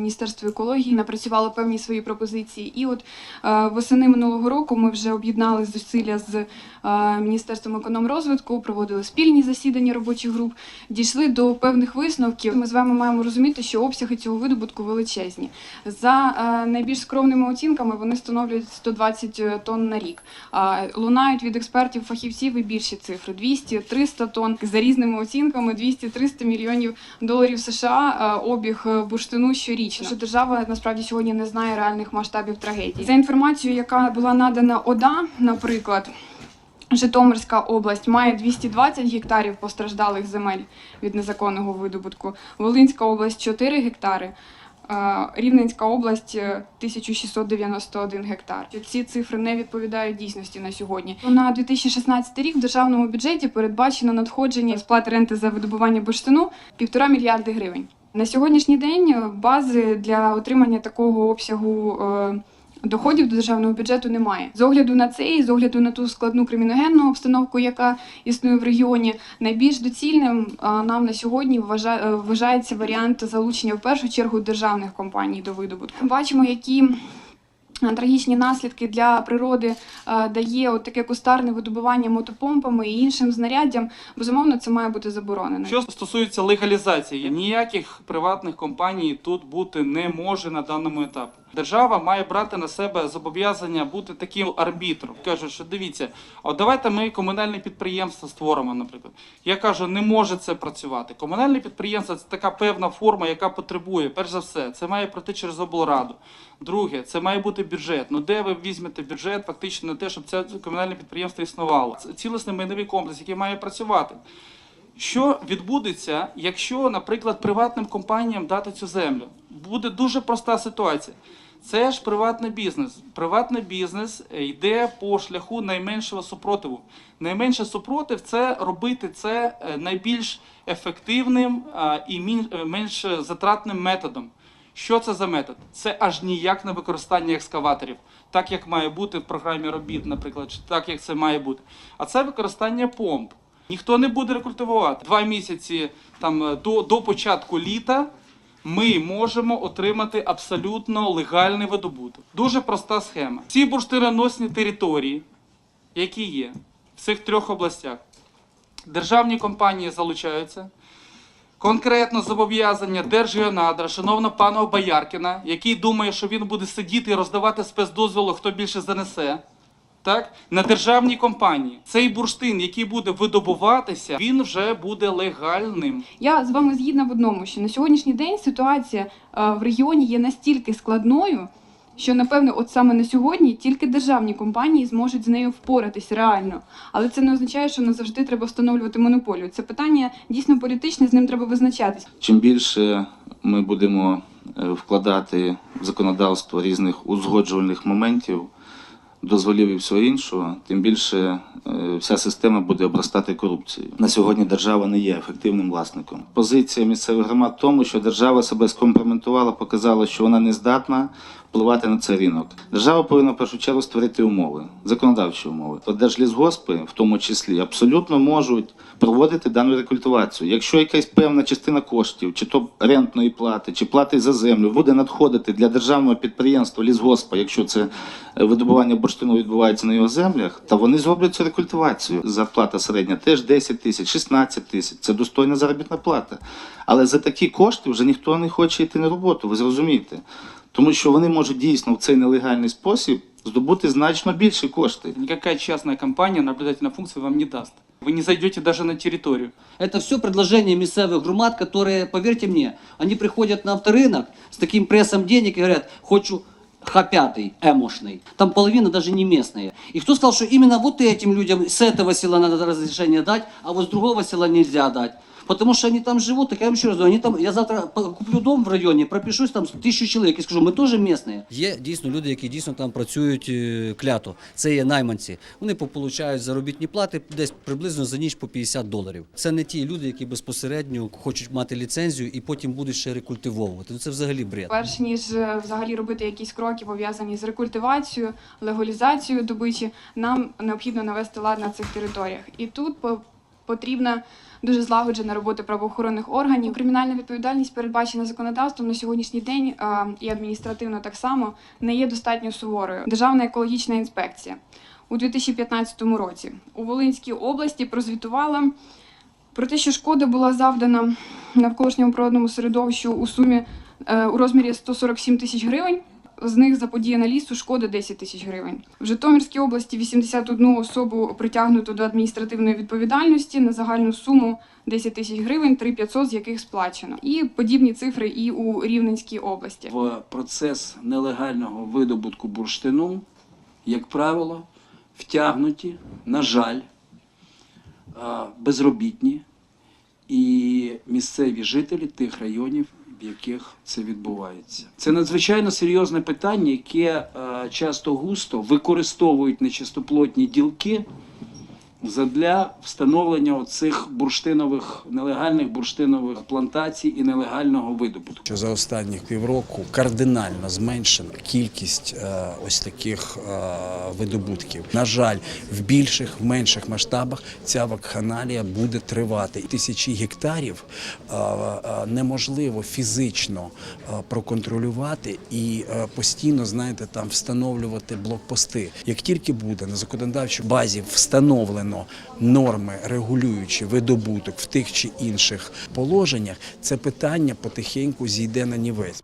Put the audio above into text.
Міністерство екології напрацювало певні свої пропозиції. І от е, восени минулого року ми вже об'єднали зусилля з е, Міністерством економрозвитку, проводили спільні засідання робочих груп, дійшли до певних висновків. Ми з вами маємо розуміти, що обсяги цього видобутку величезні. За е, найбільш скромними оцінками вони становлять 120 тонн на рік. Лунають від експертів фахівців і більші цифри 200-300 тонн. За різними оцінками 200-300 мільйонів доларів США обіг бурштину щорічно. Що держава насправді сьогодні не знає реальних масштабів трагедії. За інформацією, яка була надана ОДА, наприклад. Житомирська область має 220 гектарів постраждалих земель від незаконного видобутку. Волинська область 4 гектари. е, Рівненська область е, 1691 гектар. Ці цифри не відповідають дійсності на сьогодні. На 2016 рік в державному бюджеті передбачено надходження сплати ренти за видобування бурштину півтора мільярди гривень. На сьогоднішній день е, бази для отримання такого обсягу. е, Доходів до державного бюджету немає. З огляду на це і з огляду на ту складну криміногенну обстановку, яка існує в регіоні, найбільш доцільним нам на сьогодні е, вважається варіант залучення в першу чергу державних компаній до видобутку. Бачимо, які е, трагічні наслідки для природи е, дає от таке кустарне видобування мотопомпами і іншим знаряддям. Безумовно, це має бути заборонено. Що стосується легалізації, ніяких приватних компаній тут бути не може на даному етапі. Держава має брати на себе зобов'язання бути таким арбітром. Кажуть, що дивіться, а давайте ми комунальне підприємство створимо, наприклад. Я кажу, не може це працювати. Комунальне підприємство це така певна форма, яка потребує, перш за все, це має пройти через облраду. Друге, це має бути бюджет. Ну де ви візьмете бюджет фактично на те, щоб це комунальне підприємство існувало? Це цілісний майновий комплекс, який має працювати. Що відбудеться, якщо, наприклад, приватним компаніям дати цю землю? Буде дуже проста ситуація. Це ж приватний бізнес. Приватний бізнес е, йде по шляху найменшого супротиву. Найменший супротив це робити це е, найбільш ефективним і е, менш затратним методом. Що це за метод? Це аж ніяк не використання екскаваторів, так як має бути в програмі робіт, наприклад, чи так як це має бути. А це використання помп. Ніхто не буде рекультивувати. Два місяці там е, до, до початку літа ми можемо отримати абсолютно легальний видобуток. Дуже проста схема. Ці бурштиноносні території, які є в цих трьох областях, державні компанії залучаються. Конкретно зобов'язання Держгеонадра, шановного пана Бояркіна, який думає, що він буде сидіти і роздавати спецдозволу, хто більше занесе. Так, на державній компанії цей бурштин, який буде видобуватися, він вже буде легальним. Я з вами згідна в одному, що на сьогоднішній день ситуація е, в регіоні є настільки складною, що напевно, от саме на сьогодні тільки державні компанії зможуть з нею впоратись реально. Але це не означає, що назавжди треба встановлювати монополію. Це питання дійсно політичне, з ним треба визначатись. Чим більше ми будемо е, вкладати в законодавство різних узгоджувальних моментів, дозволів і всього іншого, тим більше е, вся система буде обростати корупцією. На сьогодні держава не є ефективним власником. Позиція місцевих громад в тому, що держава себе скомпроментувала, показала, що вона не здатна впливати на цей ринок. Держава повинна в першу чергу створити умови, законодавчі умови. От держлісгоспи, в тому числі, абсолютно можуть проводити дану рекультивацію. Якщо якась певна частина коштів, чи то рентної плати, чи плати за землю, буде надходити для державного підприємства лісгоспа, якщо це е, видобування бурштину відбувається на його землях, та вони зроблять цю рекультивацію. Зарплата середня теж 10 тисяч, 16 тисяч. Це достойна заробітна плата. Але за такі кошти вже ніхто не хоче йти на роботу, ви зрозумієте Тому що вони можуть дійсно в цей нелегальний спосіб здобути значно більші кошти. Никакая частная компания наблюдательной функции вам не даст. Вы не зайдете даже на территорию. Это все предложения местных громад, которые, поверьте мне, они приходят на авторынок с таким прессом денег и говорят, хочу Х5, эмошный. Там половина даже не местные. И кто сказал, что именно вот этим людям с этого села надо разрешение дать, а вот с другого села нельзя дать? Потому что они там живут, так я вам еще раз говорю, они там, я завтра по- куплю дом в районе, пропишусь там с тысячу человек и скажу, мы тоже местные. Є дійсно люди, які дійсно там працюють е, клято. Це є найманці. Вони получають заробітні плати десь приблизно за ніч по 50 доларів. Це не ті люди, які безпосередньо хочуть мати ліцензію і потім будуть ще рекультивовувати. Ну це взагалі бред. Перш ніж е, взагалі робити якісь кроки пов'язані з рекультивацією, легалізацією добичі, нам необхідно навести лад на цих територіях. І тут по- потрібна дуже злагоджена робота правоохоронних органів. Кримінальна відповідальність передбачена законодавством на сьогоднішній день і адміністративно так само не є достатньо суворою. Державна екологічна інспекція у 2015 році у Волинській області прозвітувала про те, що шкода була завдана навколишньому природному середовищу у сумі е, у розмірі 147 тисяч гривень. З них заподіяна лісу шкода 10 тисяч гривень. В Житомирській області 81 особу притягнуто до адміністративної відповідальності на загальну суму 10 тисяч гривень, 3500 з яких сплачено. І подібні цифри і у Рівненській області. в процес нелегального видобутку бурштину, як правило, втягнуті, на жаль, безробітні і місцеві жителі тих районів, в яких це відбувається. Це надзвичайно серйозне питання, яке е, часто густо використовують нечистоплотні ділки задля встановлення оцих бурштинових нелегальних бурштинових плантацій і нелегального видобутку. за останні півроку кардинально зменшена кількість е, ось таких е, видобутків. На жаль, в більших, в менших масштабах ця вакханалія буде тривати. Тисячі гектарів е, неможливо фізично проконтролювати і постійно, знаєте, там встановлювати блокпости. Як тільки буде на законодавчій базі встановлено норми, регулюючи видобуток в тих чи інших положеннях, це питання потихеньку зійде на нівець.